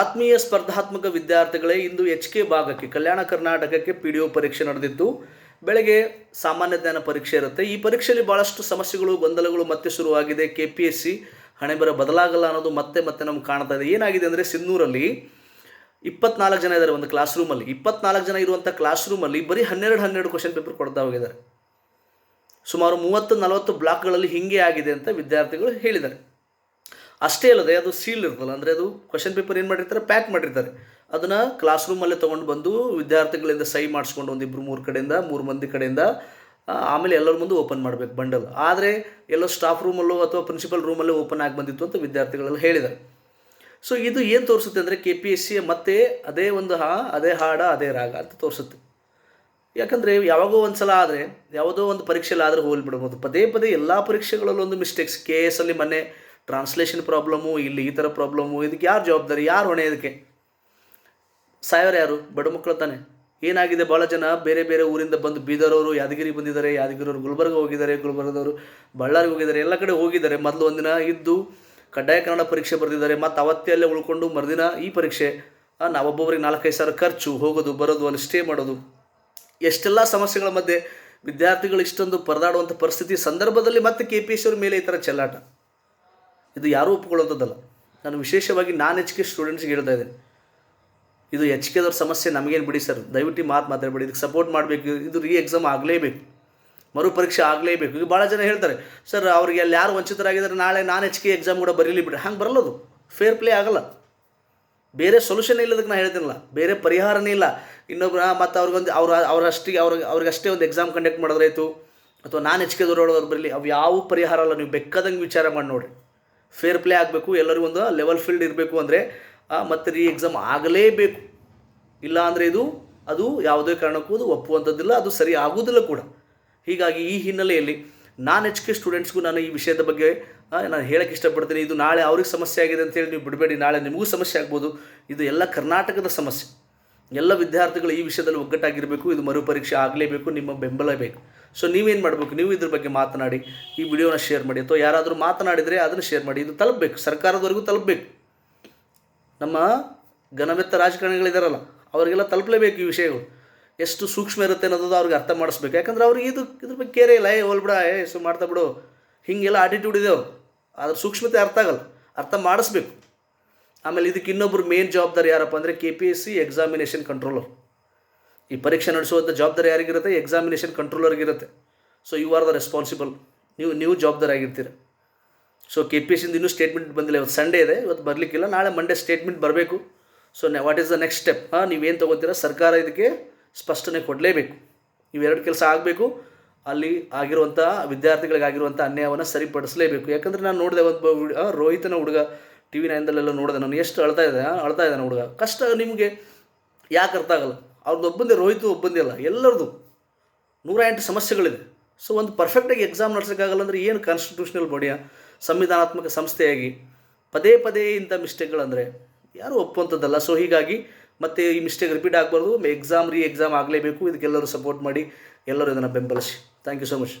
ಆತ್ಮೀಯ ಸ್ಪರ್ಧಾತ್ಮಕ ವಿದ್ಯಾರ್ಥಿಗಳೇ, ಇಂದು ಎಚ್ ಕೆ ಭಾಗಕ್ಕೆ, ಕಲ್ಯಾಣ ಕರ್ನಾಟಕಕ್ಕೆ ಪಿ ಡಿ ಒ ಪರೀಕ್ಷೆ ನಡೆದಿತ್ತು ಬೆಳಗ್ಗೆ ಸಾಮಾನ್ಯ ಜ್ಞಾನ ಪರೀಕ್ಷೆ ಇರುತ್ತೆ. ಈ ಪರೀಕ್ಷೆಯಲ್ಲಿ ಭಾಳಷ್ಟು ಸಮಸ್ಯೆಗಳು, ಗೊಂದಲಗಳು ಮತ್ತೆ ಶುರುವಾಗಿದೆ. ಕೆ ಪಿ ಎಸ್ ಸಿ ಹಣೆ ಬರ ಬದಲಾಗಲ್ಲ ಅನ್ನೋದು ಮತ್ತೆ ಮತ್ತೆ ನಮ್ಗೆ ಕಾಣ್ತಾ ಇದೆ. ಏನಾಗಿದೆ ಅಂದರೆ, ಸಿನ್ನೂರಲ್ಲಿ ಇಪ್ಪತ್ನಾಲ್ಕು ಜನ ಇದ್ದಾರೆ ಒಂದು ಕ್ಲಾಸ್ ರೂಮಲ್ಲಿ ಇಪ್ಪತ್ನಾಲ್ಕು ಜನ ಇರುವಂಥ ಕ್ಲಾಸ್ ರೂಮಲ್ಲಿ ಬರೀ ಹನ್ನೆರಡು ಹನ್ನೆರಡು ಕ್ವಶನ್ ಪೇಪರ್ ಕೊಡ್ತಾ ಹೋಗಿದ್ದಾರೆ. ಸುಮಾರು ಮೂವತ್ತು ನಲವತ್ತು ಬ್ಲಾಕ್ಗಳಲ್ಲಿ ಹಿಂಗೆ ಆಗಿದೆ ಅಂತ ವಿದ್ಯಾರ್ಥಿಗಳು ಹೇಳಿದ್ದಾರೆ. ಅಷ್ಟೇ ಅಲ್ಲದೆ ಅದು ಸೀಲ್ ಇರ್ತಲ್ಲ ಅಂದರೆ ಅದು ಕ್ವಶನ್ ಪೇಪರ್ ಏನು ಮಾಡಿರ್ತಾರೆ ಪ್ಯಾಕ್ ಮಾಡಿರ್ತಾರೆ. ಅದನ್ನು ಕ್ಲಾಸ್ ರೂಮಲ್ಲೇ ತೊಗೊಂಡು ಬಂದು ವಿದ್ಯಾರ್ಥಿಗಳಿಂದ ಸಹಿ ಮಾಡಿಸ್ಕೊಂಡು ಒಂದಿಬ್ಬರು ಮೂರು ಕಡೆಯಿಂದ, ಮೂರು ಮಂದಿ ಕಡೆಯಿಂದ ಆಮೇಲೆ ಎಲ್ಲರ ಮುಂದೆ ಓಪನ್ ಮಾಡಬೇಕು ಬಂಡಲ್. ಆದರೆ ಎಲ್ಲೋ ಸ್ಟಾಫ್ ರೂಮಲ್ಲೋ ಅಥವಾ ಪ್ರಿನ್ಸಿಪಲ್ ರೂಮಲ್ಲೋ ಓಪನ್ ಆಗಿ ಬಂದಿತ್ತು ಅಂತ ವಿದ್ಯಾರ್ಥಿಗಳೆಲ್ಲ ಹೇಳಿದ್ದಾರೆ. ಸೊ ಇದು ಏನು ತೋರಿಸುತ್ತೆ ಅಂದರೆ ಕೆ ಪಿ ಎಸ್ ಸಿ ಮತ್ತೆ ಅದೇ ಒಂದು ಹಾ, ಅದೇ ಹಾಡ, ಅದೇ ರಾಗ ಅಂತ ತೋರಿಸುತ್ತೆ. ಯಾಕಂದರೆ ಯಾವಾಗೋ ಒಂದು ಸಲ ಆದರೆ, ಯಾವುದೋ ಒಂದು ಪರೀಕ್ಷೆಯಲ್ಲಿ ಆದರೆ ಹೋಗ್ಬಿಡ್ಬೋದು. ಪದೇ ಪದೇ ಎಲ್ಲ ಪರೀಕ್ಷೆಗಳಲ್ಲೂ ಒಂದು ಮಿಸ್ಟೇಕ್ಸ್ ಕೆ ಎಸ್ ಅಲ್ಲಿ ಮೊನ್ನೆ ಟ್ರಾನ್ಸ್ಲೇಷನ್ ಪ್ರಾಬ್ಲಮ್ಮು ಇಲ್ಲಿ ಈ ಥರ ಪ್ರಾಬ್ಲಮ್ಮು ಇದಕ್ಕೆ ಯಾರು ಜವಾಬ್ದಾರಿ, ಯಾರು ಹೊಣೆ ಇದಕ್ಕೆ? ಸಾಯೋರು ಯಾರು? ಬಡ ಮಕ್ಕಳು ತಾನೆ. ಏನಾಗಿದೆ ಭಾಳ ಜನ? ಬೇರೆ ಬೇರೆ ಊರಿಂದ ಬಂದು ಬೀದರವರು, ಯಾದಗಿರಿ ಬಂದಿದ್ದಾರೆ, ಯಾದಗಿರಿಯವರು ಗುಲ್ಬರ್ಗ ಹೋಗಿದ್ದಾರೆ, ಗುಲ್ಬರ್ಗದವರು ಬಳ್ಳಾರಿಗೆ ಹೋಗಿದ್ದಾರೆ, ಎಲ್ಲ ಕಡೆ ಹೋಗಿದ್ದಾರೆ. ಮೊದಲು ಒಂದಿನ ಇದ್ದು ಕಡ್ಡಾಯ ಕನ್ನಡ ಪರೀಕ್ಷೆ ಬರೆದಿದ್ದಾರೆ. ಮತ್ತು ಅವತ್ತೇ ಅಲ್ಲೇ ಉಳ್ಕೊಂಡು ಮರುದಿನ ಈ ಪರೀಕ್ಷೆ. ನಾವೊಬ್ಬೊಬ್ಬರಿಗೆ ನಾಲ್ಕೈದು ಸಾವಿರ ಖರ್ಚು, ಹೋಗೋದು, ಬರೋದು, ಅಲ್ಲಿ ಸ್ಟೇ ಮಾಡೋದು. ಎಷ್ಟೆಲ್ಲ ಸಮಸ್ಯೆಗಳ ಮಧ್ಯೆ ವಿದ್ಯಾರ್ಥಿಗಳು ಇಷ್ಟೊಂದು ಪರದಾಡುವಂಥ ಪರಿಸ್ಥಿತಿ ಸಂದರ್ಭದಲ್ಲಿ ಮತ್ತೆ ಕೆ ಪಿ ಎಸ್ ಅವ್ರ ಮೇಲೆ ಈ ಥರ ಚೆಲ್ಲಾಟ. ಇದು ಯಾರೂ ಒಪ್ಕೊಳ್ಳೋಂಥದ್ದಲ್ಲ ನಾನು ವಿಶೇಷವಾಗಿ ನಾನ್ ಎಚ್ ಕೆ ಸ್ಟೂಡೆಂಟ್ಸ್ಗೆ ಹೇಳ್ತಾ ಇದ್ದೇನೆ. ಇದು ಎಚ್ ಕೆದವ್ರ ಸಮಸ್ಯೆ ನಮಗೇನು ಬಿಡಿ ಸರ್. ದಯವಿಟ್ಟು ಮಾತು ಮಾತಾಡಬೇಡಿ. ಇದಕ್ಕೆ ಸಪೋರ್ಟ್ ಮಾಡಬೇಕು. ಇದು ರೀ ಎಕ್ಸಾಮ್ ಆಗಲೇಬೇಕು. ಮರು ಪರೀಕ್ಷೆ ಆಗಲೇಬೇಕು. ಈಗ ಭಾಳ ಜನ ಹೇಳ್ತಾರೆ, ಸರ್, ಅವ್ರಿಗೆ ಅಲ್ಲಿ ಯಾರು ವಂಚಿತರಾಗಿದ್ದಾರೆ? ನಾಳೆ ನಾನು ಎಚ್ ಕೆ ಎಕ್ಸಾಮ್ ಕೂಡ ಬರೀಲಿ ಬಿಡಿ ಹಂಗೆ ಬರಲ್ಲದು ಫೇರ್ ಪ್ಲೇ ಆಗಲ್ಲ. ಬೇರೆ ಸೊಲ್ಯೂಷನ್ ಇಲ್ಲದಕ್ಕೆ ನಾನು ಹೇಳ್ತೀನಲ್ಲ. ಬೇರೆ ಪರಿಹಾರನೇ ಇಲ್ಲ. ಇನ್ನೊಬ್ರು ಮತ್ತು ಅವ್ರಿಗೊಂದು, ಅವ್ರ, ಅವರಷ್ಟಿಗೆ ಅವ್ರಿಗೆ ಅಷ್ಟೇ ಒಂದು ಎಕ್ಸಾಮ್ ಕಂಡಕ್ಟ್ ಮಾಡಿದ್ರಾಯ್ತು ಅಥವಾ ನಾನು ದೂರ ದೊಡ್ಡವ್ರು ಬರಲಿ. ಅವು ಯಾವ ಪರಿಹಾರ ಅಲ್ಲ ನೀವು ಬೆಕ್ಕದಂಗೆ ವಿಚಾರ ಮಾಡಿ ನೋಡಿರಿ. ಫೇರ್ ಪ್ಲೇ ಆಗಬೇಕು, ಎಲ್ಲರಿಗೂ ಒಂದು ಲೆವೆಲ್ ಫೀಲ್ಡ್ ಇರಬೇಕು ಅಂದರೆ ಮತ್ತು ರೀ ಎಕ್ಸಾಮ್ ಆಗಲೇಬೇಕು. ಇಲ್ಲ ಅಂದರೆ ಇದು, ಅದು ಯಾವುದೇ ಕಾರಣಕ್ಕೂ ಅದು ಒಪ್ಪುವಂಥದ್ದಿಲ್ಲ, ಅದು ಸರಿ ಆಗುವುದಿಲ್ಲ ಕೂಡ. ಹೀಗಾಗಿ ಈ ಹಿನ್ನೆಲೆಯಲ್ಲಿ ನಾನ್ ಎಚ್ ಕೆ ಸ್ಟೂಡೆಂಟ್ಸ್ಗೂ ನಾನು ಈ ವಿಷಯದ ಬಗ್ಗೆ ನಾನು ಹೇಳಕ್ಕೆ ಇಷ್ಟಪಡ್ತೀನಿ. ಇದು ನಾಳೆ ಅವ್ರಿಗೆ ಸಮಸ್ಯೆ ಆಗಿದೆ ಅಂತೇಳಿ ನೀವು ಬಿಡಬೇಡಿ. ನಾಳೆ ನಿಮಗೂ ಸಮಸ್ಯೆ ಆಗ್ಬೋದು. ಇದು ಎಲ್ಲ ಕರ್ನಾಟಕದ ಸಮಸ್ಯೆ. ಎಲ್ಲ ವಿದ್ಯಾರ್ಥಿಗಳು ಈ ವಿಷಯದಲ್ಲಿ ಒಗ್ಗಟ್ಟಾಗಿರಬೇಕು. ಇದು ಮರುಪರೀಕ್ಷೆ ಆಗಲೇಬೇಕು. ನಿಮ್ಮ ಬೆಂಬಲ ಬೇಕು. ಸೊ ನೀವೇನು ಮಾಡಬೇಕು? ನೀವು ಇದ್ರ ಬಗ್ಗೆ ಮಾತನಾಡಿ. ಈ ವಿಡಿಯೋನ ಶೇರ್ ಮಾಡಿ. ಅಥವಾ ಯಾರಾದರೂ ಮಾತನಾಡಿದರೆ ಅದನ್ನು ಶೇರ್ ಮಾಡಿ. ಇದು ತಲುಪಬೇಕು. ಸರ್ಕಾರದವರೆಗೂ ತಲುಪಬೇಕು. ನಮ್ಮ ಘನವೆತ್ತ ರಾಜಕಾರಣಿಗಳಿದಾರಲ್ಲ, ಅವರಿಗೆಲ್ಲ ತಲುಪಲೇಬೇಕು ಈ ವಿಷಯಗಳು. ಎಷ್ಟು ಸೂಕ್ಷ್ಮ ಇರುತ್ತೆ ಅನ್ನೋದು ಅವ್ರಿಗೆ ಅರ್ಥ ಮಾಡಿಸ್ಬೇಕು. ಯಾಕಂದ್ರೆ ಅವ್ರಿಗೆ ಇದು, ಇದ್ರ ಬಗ್ಗೆ ಕೇರೇ ಇಲ್ಲ. ಏ ಹೋಲ್ಬಿಡ ಏ ಸು ಮಾಡ್ತಾ ಬಿಡು. ಹೀಗೆಲ್ಲ ಆಟಿಟ್ಯೂಡ್ ಇದೆ ಅವ್ರು. ಅದ್ರ ಸೂಕ್ಷ್ಮತೆ ಅರ್ಥ ಆಗಲ್ಲ. ಅರ್ಥ ಮಾಡಿಸ್ಬೇಕು. ಆಮೇಲೆ ಇದಕ್ಕೆ ಇನ್ನೊಬ್ಬರು ಮೇನ್ ಜವಾಬ್ದಾರಿ ಯಾರಪ್ಪ ಅಂದರೆ K P S C examination controller ಈ ಪರೀಕ್ಷೆ ನಡೆಸುವಂಥ ಜವಾಬ್ದಾರಿ ಯಾರಿಗಿರುತ್ತೆ? Examination ಕಂಟ್ರೋಲರ್ಗಿರುತ್ತೆ so you are the responsible ನೀವು ನೀವು ಜವಾಬ್ದಾರಿ ಆಗಿರ್ತೀರ. ಸೊ ಕೆ ಪಿ ಎಸ್ ಇಂದ ಇನ್ನೂ ಸ್ಟೇಟ್ಮೆಂಟ್ ಬಂದಿಲ್ಲ. ಇವತ್ತು ಸಂಡೇ ಇದೆ. ಇವತ್ತು ಬರಲಿಕ್ಕಿಲ್ಲ. ನಾಳೆ ಮಂಡೇ ಸ್ಟೇಟ್ಮೆಂಟ್ ಬರಬೇಕು. So what is the next step ಹಾಂ ನೀವೇನು ತೊಗೊತೀರ? ಸರ್ಕಾರ ಇದಕ್ಕೆ ಸ್ಪಷ್ಟನೆ ಕೊಡಲೇಬೇಕು. ಇವೆರಡು ಕೆಲಸ ಆಗಬೇಕು. ಅಲ್ಲಿ ಆಗಿರುವಂಥ ವಿದ್ಯಾರ್ಥಿಗಳಿಗಾಗಿರುವಂಥ ಅನ್ಯಾಯವನ್ನು ಸರಿಪಡಿಸಲೇಬೇಕು. ಯಾಕಂದರೆ ನಾನು ನೋಡಿದೆ ಒಂದು ರೋಹಿತನ ಹುಡುಗ ಟಿ ವಿ ನೈನ್ದಲ್ಲೆಲ್ಲ ನೋಡಿದೆ ನಾನು. ಎಷ್ಟು ಅಳ್ತಾ ಇದೆ ಆ, ಅಳ್ತಾ ಇದ್ದಾನೆ ಹುಡುಗ. ಕಷ್ಟ ನಿಮಗೆ. ಯಾಕೆ ಅರ್ಥ ಆಗಲ್ಲ? ಅವ್ರದ್ದು ಒಬ್ಬಂದೇ ರೋಹಿತು, ಒಬ್ಬಂದೇ ಅಲ್ಲ, ಎಲ್ಲರದು. ನೂರ ಎಂಟು ಸಮಸ್ಯೆಗಳಿದೆ. ಸೊ ಒಂದು ಪರ್ಫೆಕ್ಟಾಗಿ ಎಕ್ಸಾಮ್ ನಡೆಸೋಕ್ಕಾಗಲ್ಲ ಅಂದರೆ ಏನು ಕಾನ್ಸ್ಟಿಟ್ಯೂಷನಲ್ ಬಾಡಿಯ ಸಂವಿಧಾನಾತ್ಮಕ ಸಂಸ್ಥೆಯಾಗಿ ಪದೇ ಪದೇ ಇಂಥ ಮಿಸ್ಟೇಕ್ಗಳಂದರೆ ಯಾರೂ ಒಪ್ಪುವಂಥದ್ದಲ್ಲ? ಸೊ ಹೀಗಾಗಿ ಮತ್ತೆ ಈ ಮಿಸ್ಟೇಕ್ ರಿಪೀಟ್ ಆಗಬಾರ್ದು. ಎಕ್ಸಾಮ್ ರೀ ಎಕ್ಸಾಮ್ ಆಗಲೇಬೇಕು ಇದಕ್ಕೆಲ್ಲರೂ ಸಪೋರ್ಟ್ ಮಾಡಿ, ಎಲ್ಲರೂ ಇದನ್ನು ಬೆಂಬಲಿಸಿ. Thank you so much